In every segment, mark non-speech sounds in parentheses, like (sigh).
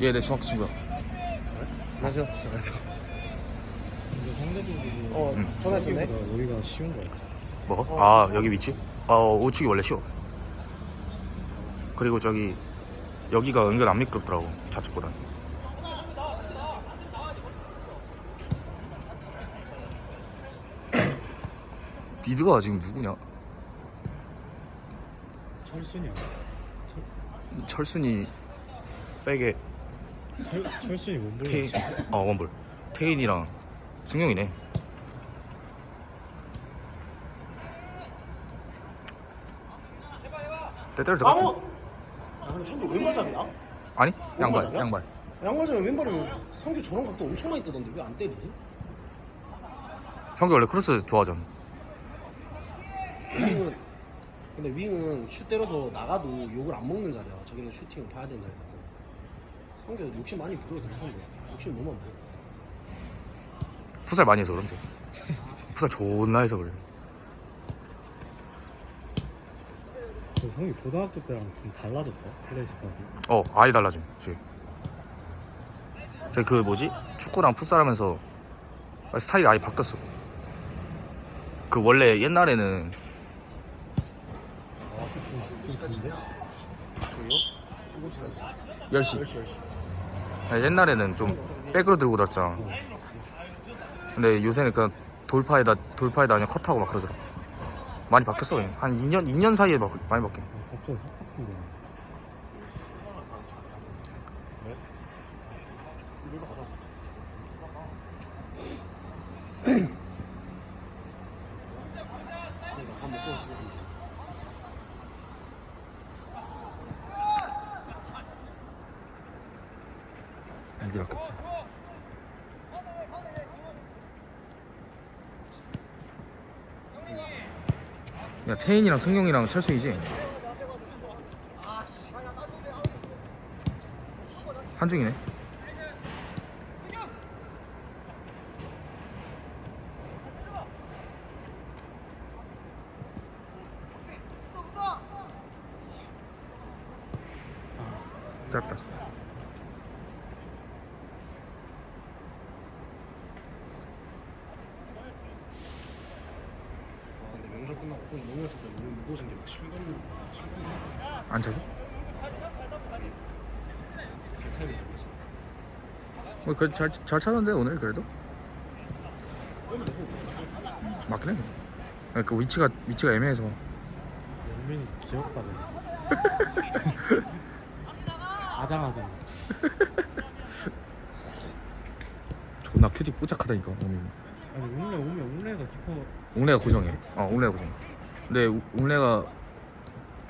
얘 내 중학교 친구야. 안녕하세요. 근데 상대적으로 어, 응. 전화했었네. 여기보다 여기가 쉬운 것 같아. 뭐가? 어, 아 진짜? 여기 위치? 어 우측이 원래 쉬워. 그리고 저기 여기가 은근 안 미끄럽더라고 좌측보다. 니드가 지금 누구냐? 철순이야. 철순이 백에 철, 철순이 보이지. 어 원볼 테인이랑 승용이네. 때때로 들어갔 아무. 아 근데 성규 왼발잡이야? 아니 양발 왼발잡이야? 양발. 양발잡이 왼발이면 성규 저런 각도 엄청 많이 뜨던데 왜 안 때리지? 성규 원래 크로스 좋아하잖아. 윙은 근데 윙은 슛 때려서 나가도 욕을 안 먹는 자리야. 저기는 슈팅을 봐야 되는 자리라서. 성규 욕심 많이 부려도 될 텐데 욕심 너무 안 부려. 풋살 많이 해서 그런지. 풋살 존나 해서 그래. 저 성이 고등학교 때랑 좀 달라졌다. 플레이 스타일이. 어 아예 달라짐. 제. 제그 뭐지 축구랑 풋살 하면서 스타일이 아예 바뀌었어. 그 원래 옛날에는 아, 그좀 근데 저요? 이거 시간이 10시 10시 10시. 아니, 옛날에는 좀 백으로 들고 다녔잖아. 근데 요새는 그냥 돌파에다 돌파에다 그냥 컷하고 막 그러더라. 많이 바뀌었어. 한 2년 2년 사이에 막 많이 바뀐다. 왜? 이리로 가자. 그러니까 밥 먹고 집에 가면 되지. 이게 바뀌었다. 야 태인이랑 승용이랑 철수이지? 한중이네. 4절 끝났고 너무 어쨌든 우리 무고 생겨 7점 7점 안 차죠? 타이밍 좋았어. 뭐, 그, 잘, 잘 차는데, 오늘 그래도? 맞긴 해. 그냥 아, 그 위치가, 위치가 애매해서. 연민이 귀엽다네. (laughs) 아장아장. 존나 큐디 뽀짝하다, 이거. 오늘. 아니, 오늘, 오늘, 오늘가 깊어. 웅래가 고정이야. 어, 웅래가 고정. 근데 우- 웅래가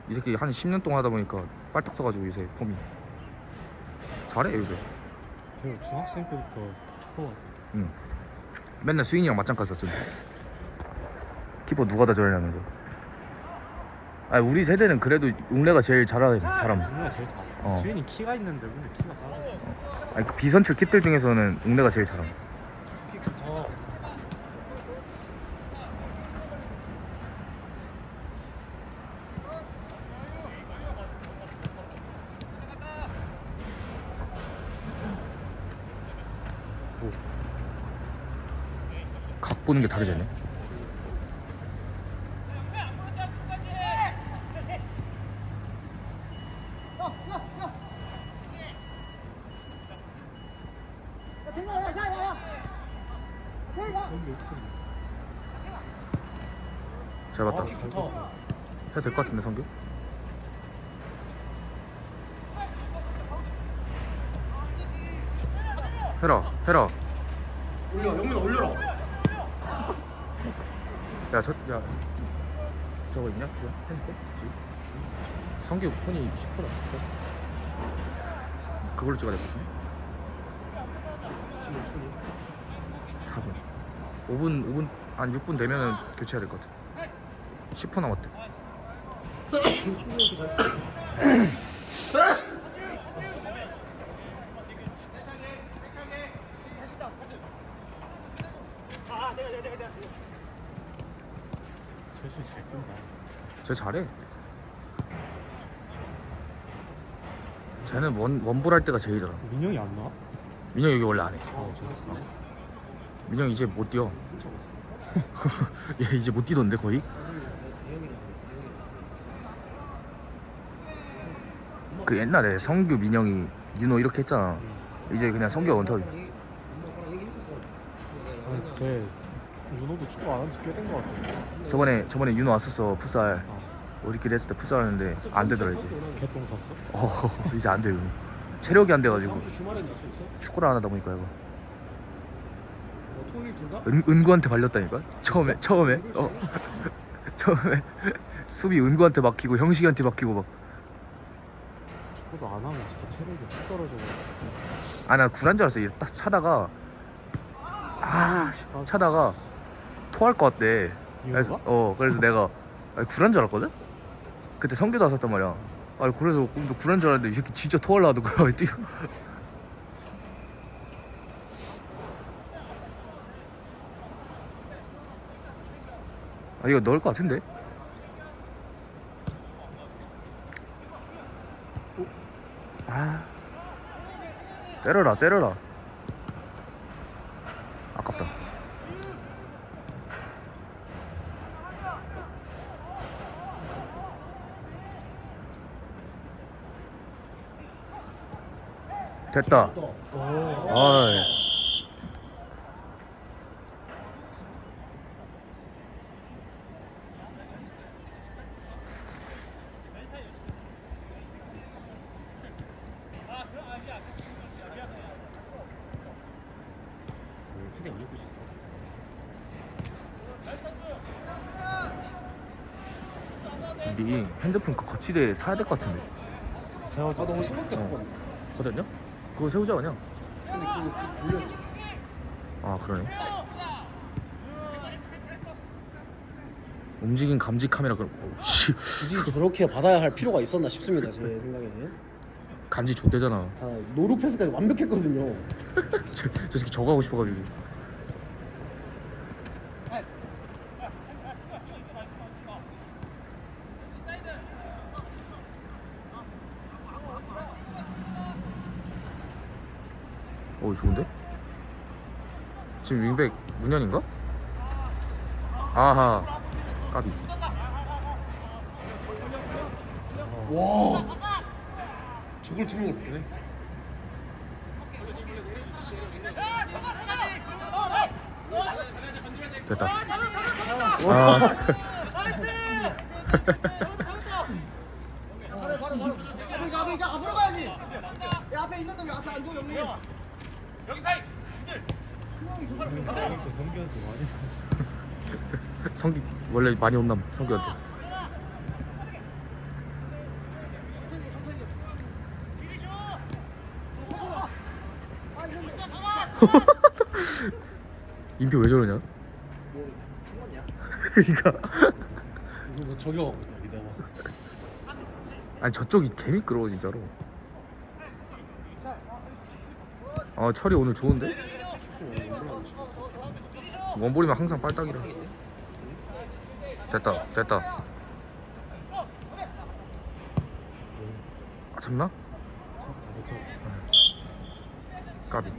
이 새끼 한 10년 동안 하다 보니까 빨딱 써가지고 요새 폼이. 잘해, 요새. 저 중학생 때부터 키퍼가지. 응. 맨날 수인이랑 맞짱 갔었지. 키퍼 누가 다 저러냐면서. 아 우리 세대는 그래도 웅래가 제일 잘하, 잘함. 웅래가 제일 잘해. 어. 수인이 키가 있는데 웅래 키가 잘해. 아니 그 비선출 킵들 중에서는 웅래가 제일 잘함. 킥 좋다. 각 보는 게 옆에 잘 봤다. 아. 해도 될 것 같은데 성규? 해라 해라 올려, 영민아 올려라. 야 저 야 저거 있냐? 주야 핸드폰? 지금? 성규 폰이 10%다 10% 그걸로 찍어야 될것 같은데? 지금 몇 분이야? 4분 5분 5분 한 6분 되면은 교체해야 될 것 같아 10% 남았대 충분히 이렇게 잘. 철 잘 뛴다. 쟤 잘해. 쟤는 원, 원볼 할 때가 제일 잘아 민영이 안 나와? 민영 여기 원래 안 해. 어 저랬어. 민영 이제 못 뛰어. (laughs) 얘 이제 못 뛰던데 거의? 그 옛날에 성규 민영이 윤호 이렇게 했잖아. 이제 그냥 성규가 원탑이 엄마랑 얘기했었어 아니 쟤 윤호도 축구 안 한지 꽤 된 것 같아 저번에 저번에 윤호 왔었어 풋살. 아, 우리끼리 했을 때 풋살 하는데 안 되더라 이제. 개똥 샀어? 어 (laughs) 이제 안돼 윤호 체력이 안 돼가지고. 다음 주 주말에 약속 있어? 축구를 안 하다 보니까 이거. 어, 토요일 둘 다? 은, 은구한테 발렸다니까? 처음에 처음에? 어. (laughs) 처음에 수비 은구한테 막히고 형식이한테 막히고 막. 축구도 안 하면 진짜 체력이 확 떨어져가지고 아나 굴한 줄 알았어. 이게 딱 차다가 아 씨, 차다가 토할 것 같대. 그래서? 어 그래서 내가 아니, 굴한 줄 알았거든? 그때 성규도 왔었단 말이야. 아 그래서 꿈도 굴한 줄 알았는데 이 새끼 진짜 토하려 하더라고 (laughs) 뛰어. 아 이거 넣을 것 같은데? 아. 때려라 때려라 아깝다 됐다. 아이 안네 핸드폰 그 거치대 사야 될 것 같은데. 세워져 아 너무 생각대 어. 갖고 거든요? 그거 세우자 그냥. 근데 그거 돌려야지. 아 그러네. 움직임 감지 카메라 그럼. 어, 씨. 굳이 저렇게 받아야 할 필요가 있었나 싶습니다 제 (laughs) 생각에는. 간지 좆대잖아. 자 노루 패스까지 완벽했거든요. (laughs) 저, 저 새끼 저거 하고 싶어가지고 오 좋은데? 지금 윙백 문현인가? 아하 까비 와 저걸 두 명을 보네 됐다 아 앞으로 가야지. 야 앞에 있는 놈이 앞에 안 줘, 영민. 성기 원래 많이 혼남 성규한테. 인표 왜 저러냐? (laughs) 그러니까. 뭐 저격하고 있다 때 아니 저쪽이 개 미끄러워 진짜로 아 철이 오늘 좋은데? 원볼이면 항상 빨딱이라. 됐다 됐다. 아? 까비.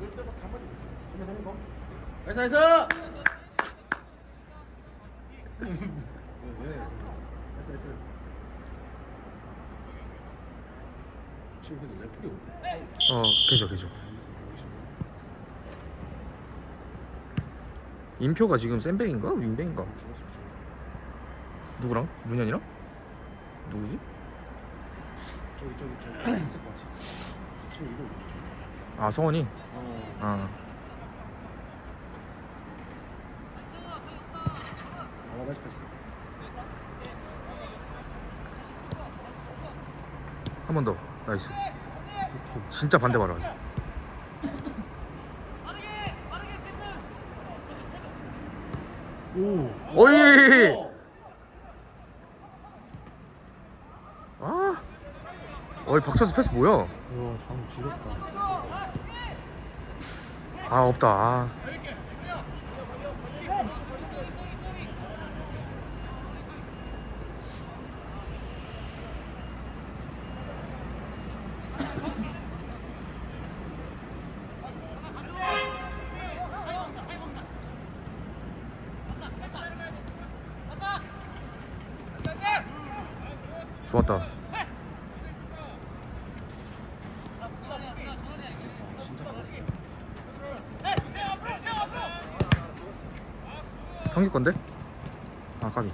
한번 하는 거 나이스 나이스 왜, 왜? 나이스 나이스 지금 근데 레플이 오네 어 계셔 계셔 인표가 지금 센백인가? 윙백인가? 누구랑? 문현이랑? 누구지? 저기 저기 저기 흰색 바지 지금 이거 아 성원이? 어 아 아, 나이스 패스 한 번 더 나이스. 진짜 반대 봐라 오. 오이! 어! 아! 어이 박찬수 패스 뭐야? 장 지렸다. 아 없다. 아. 좋았다. 아, 성기 건데? 아, 까비.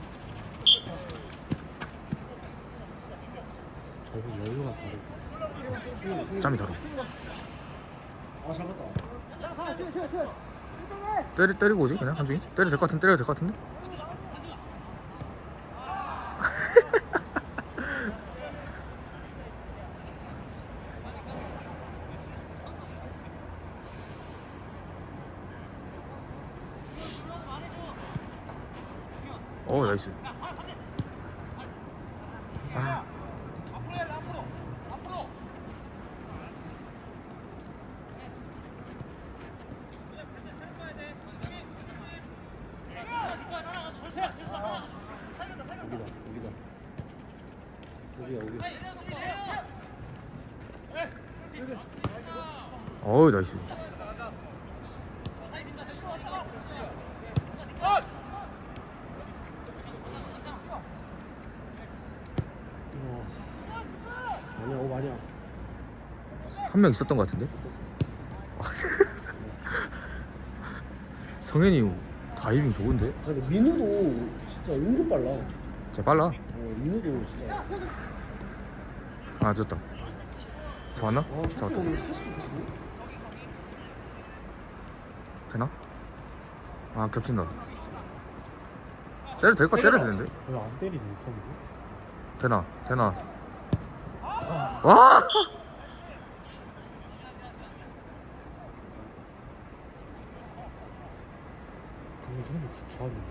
때리, 때리고 오지 그냥 한중이? 때려도 될 것 같은데 때려도 될 것 같은데? 어 나이스 아. 여기다, 여기다. 여기야, 여기. 어우 나이스 아니야, 오, 아니야. 한 명 있었던 것 같은데? 성현이 다이빙 좋은데? 아, 근데 민우도 진짜 은근 빨라. 진짜 빨라 어, 민우도 진짜. 아 졌다 잡았나? 아, 첫 잡았다. 되나? 아 겹친다 때려도 될것 같아 때려도 되는데 왜안 때리니 성규? 되나 되나 와 근데 진짜 좋았는데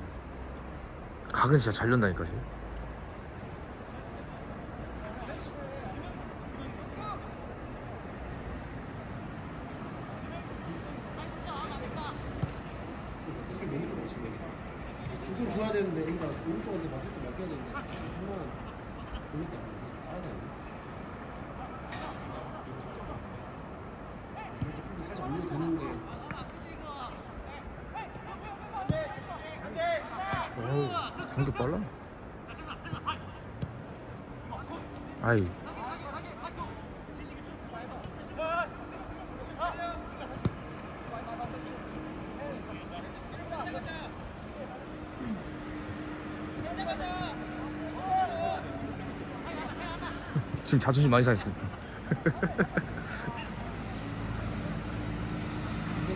각은 진짜 잘 연다니까 쟤. 생각 너무 좋아 지금. 죽은 줘야 되는데, 그러니까 맡겨야 되는데, 한번 보니까 따라다니네. 이렇게 풀이 살짝 올려 드는데 어우 성격 빨라. 아이 지금 자존심 많이 상했어 (laughs)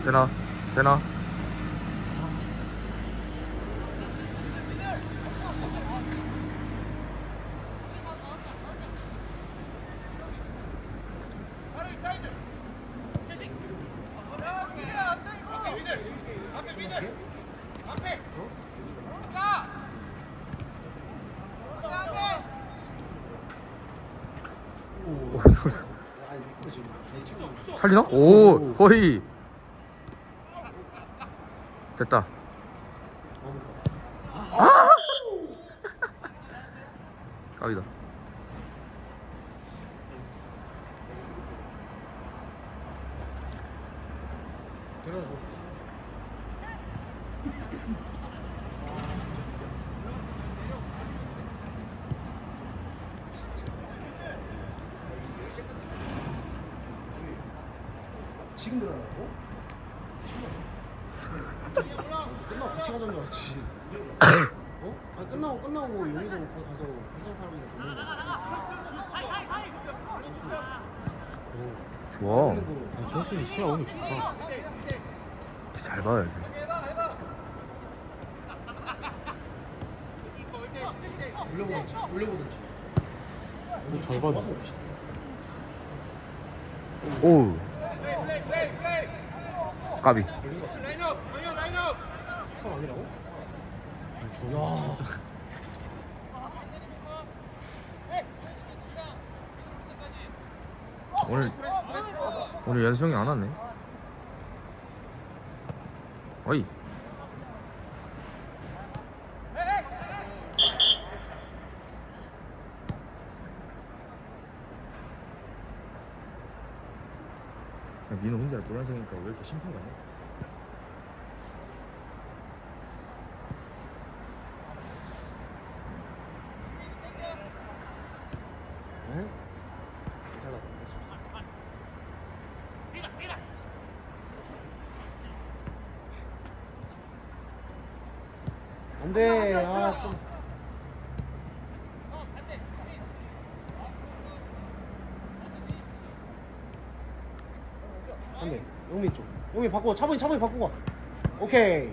되나? 되나? 오, 아니 미끄러 지금 제 친구 살리나? 오, 거의 됐다. (laughs) 까비다. 지금 들어가고? 끝나고 같이 가자는 줄 알았지 (coughs) 어? 아니 끝나고 끝나고 용의동 거 가서 회사 사람들 보는 거오 좋아. 아니 정신이 시야 오늘 좋다 잘 봐야지. 올려보든지 올려보든지 오, 잘 봤네. 오. 까비. 오늘 오늘 연수 형이 안 왔네. 어이. 네, 하늘에 노란색이니까 왜 이렇게 심판가냐? 네? 안돼. 아좀 영민 쪽. 영민 바꿔. 차분히 차분히 바꾸고 오케이.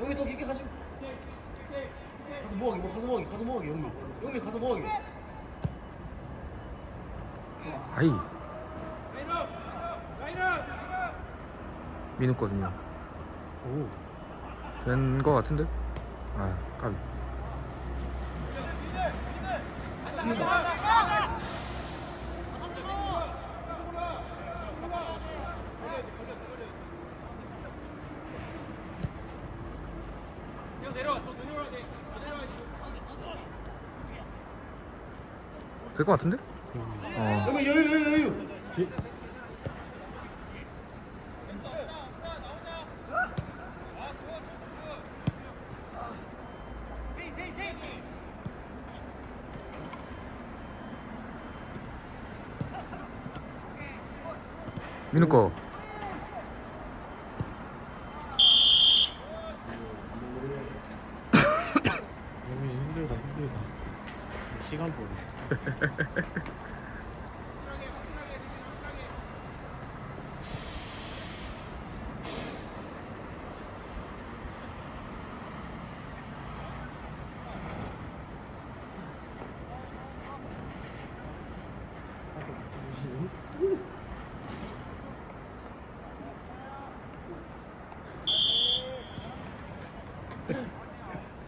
영민 더 깊게 가지. 가서 뭐하기 뭐 가서 뭐하기 가서 뭐하기 영민 영민 가서 뭐하기 아이. 민우 거든요. 오. 된거 같은데? 아 까비 될거 같은데? 어. 여유 여유 여유 뒤, 민우 거 너무 힘들다 힘들다 시간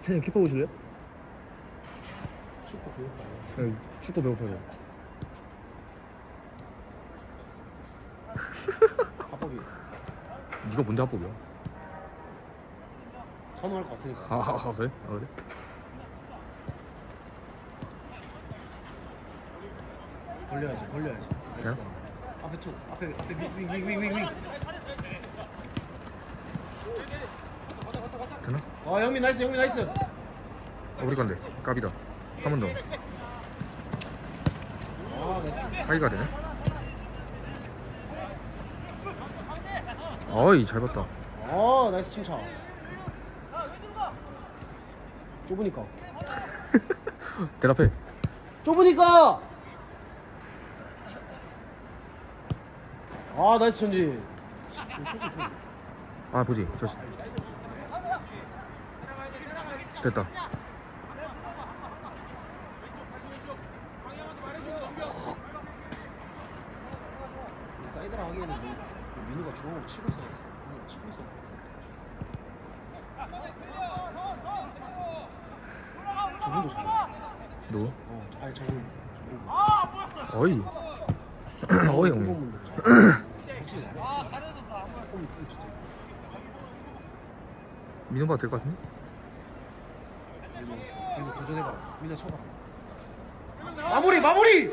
찬이 키퍼 보실래요? 배웠다 네, 축구 배고파요 합법이 네가 뭔데 합법이야? 선호할 것 같으니까 아, 아, 아 그래? 아 그래? 벌려야지 그래요? 나이스. 앞에 투 앞에 앞에 윙윙윙윙윙 되나? 아 영민 나이스 영민 나이스 어, 우리 건데 까비다 한 번더아 사이가 되네. 어이 잘 봤다. 아 나이스 칭찬. 좁으니까. (laughs) 대답해. 좁으니까! 아 나이스 전진. 아 보지 저 됐다 사이드랑 하기에는 뭐, 그 민우가 중앙으로 치고 있어 민우가 치고 있어 저분도 잘해 누구? 어 아니 저분 저분. 어이. 어이 형님 민호 봐도 될 것 같은데? 민우 민우 도전해봐. 민우 쳐봐. 마무리 마무리!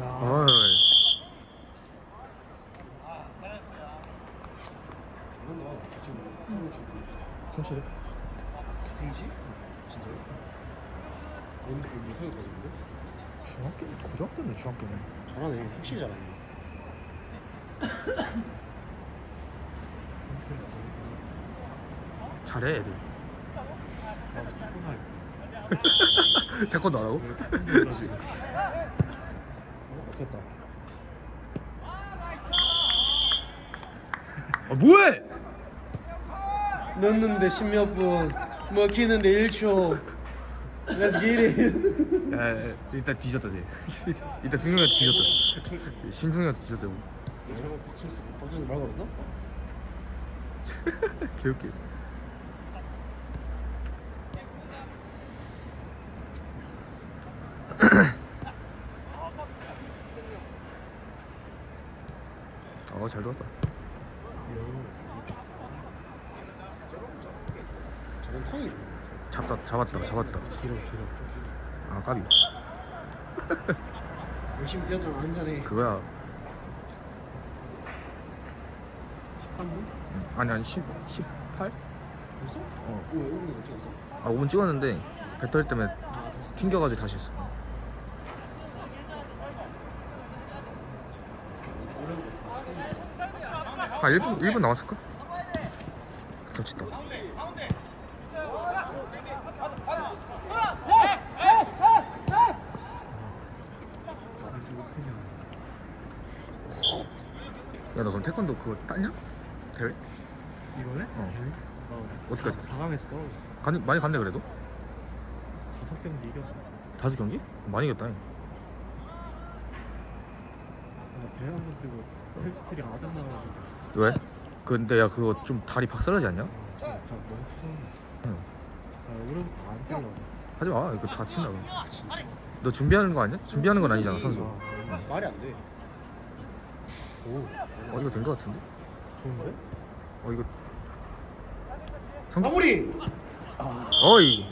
야. 어이 잘한다 저 지금 서로 지금 손실해? 테이지? 진짜요? 뭔데 뭐 못하게 가지는데? 중학교 고등학교네 중학교네. 잘하네. 확실히 잘하네. 잘해 애들. 나도 축구할 태권도 안 하고? 어, 됐다. 아 뭐해! 넣는데 십몇 분 먹히는데 1초. Let's get it. 야, 야, 일단 뒤졌다 쟤. (laughs) 일단 승용이한테 뒤졌다. 신승용한테 뒤졌다 잘못 박철수 박철수 말 걸었어? 개웃기 어잘 들었다 저건 턴이 좋아 잡다 잡았다 잡았다 길어 길어 좀아 까비 (laughs) 열심히 뛰었잖아 한 잔에 그거야 13분? 음, 아니 아니 10, 18? 벌써? 어. 왜 5분 안 찍었어? 아 5분 찍었는데 배터리 때문에 아 다시 튕겨가지고 다시 했어 아 1분 1분 남았을까? 겹쳤다. 안 주고 그냥 야 너 그럼 태권도 그거 땄냐? 대회? 이번에? 어. 아니 어디까지? 4강에서 떨어졌어 간, 많이 갔네 그래도? 다섯 경기 이겼어 다섯 경기? 많이 이겼다. 나 대회 한번 뛰고 햄스트링 아작 나가지고 왜? 근데 야 그거 좀 다리 박살나지 않냐? 아, 진짜 진짜 너무 투정했어 응. 아 올해부터 안 뛰려고 하지 마. 이거. 아 진짜 너 준비하는 거 아니야? 준비하는 건 아니잖아 선수. 아, 말이 안 돼. 오 어 이거 된거 같은데? 좋은데? 어 이거 성공. 마무리. 어이